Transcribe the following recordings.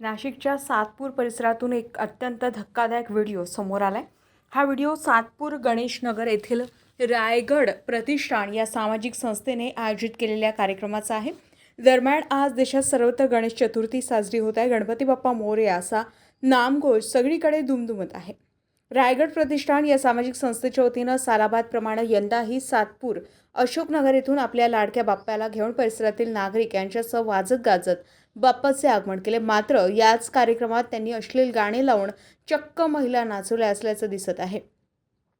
नाशिकच्या सातपूर परिसरातून एक अत्यंत धक्कादायक व्हिडिओ समोर आला आहे हा व्हिडिओ सातपूर गणेशनगर येथील रायगड प्रतिष्ठान या सामाजिक संस्थेने आयोजित केलेल्या कार्यक्रमाचा आहे. दरम्यान आज देशात सर्वत्र गणेश चतुर्थी साजरी होत आहे. गणपती बाप्पा मोरया असा नामघोष सगळीकडे दुमदुमत आहे. रायगड प्रतिष्ठान या सामाजिक संस्थेच्या वतीनं सालाबादप्रमाणे यंदाही सातपूर अशोकनगर येथून आपल्या लाडक्या बाप्पाला घेऊन परिसरातील नागरिक यांच्यासह वाजत गाजत बाप्पाचे आगमन केले. मात्र याच कार्यक्रमात त्यांनी अश्लील गाणे लावून चक्क महिला नाचवल्या असल्याचं दिसत आहे.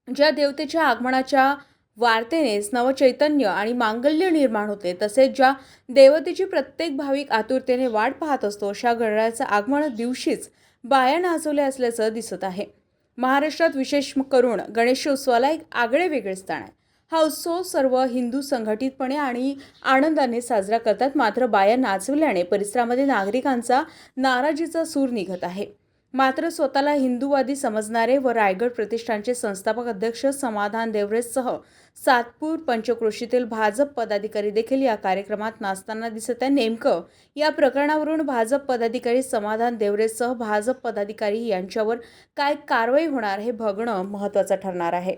ज्या देवतेच्या आगमनाच्या वार्तेनेच नवचैतन्य आणि मांगल्य निर्माण होते तसेच ज्या देवतेची प्रत्येक भाविक आतुरतेने वाट पाहत असतो अशा गणरायाचं आगमन दिवशीच बाया नाचवल्या असल्याचं दिसत आहे. महाराष्ट्रात विशेष करून गणेशोत्सवाला एक आगळे वेगळे स्थान आहे. हा उत्सव सर्व हिंदू संघटितपणे आणि आनंदाने साजरा करतात. मात्र बाया नाचवल्याने परिसरामध्ये नागरिकांचा नाराजीचा सूर निघत आहे. मात्र स्वतःला हिंदूवादी समजणारे व रायगड प्रतिष्ठानचे संस्थापक अध्यक्ष समाधान देवरेजसह सातपूर पंचक्रोशीतील भाजप पदाधिकारी देखील या कार्यक्रमात नाचताना दिसत आहे नेमकं या प्रकरणावरून भाजप पदाधिकारी समाधान देवरेजसह भाजप पदाधिकारी यांच्यावर काय कारवाई होणार हे बघणं महत्त्वाचं ठरणार आहे.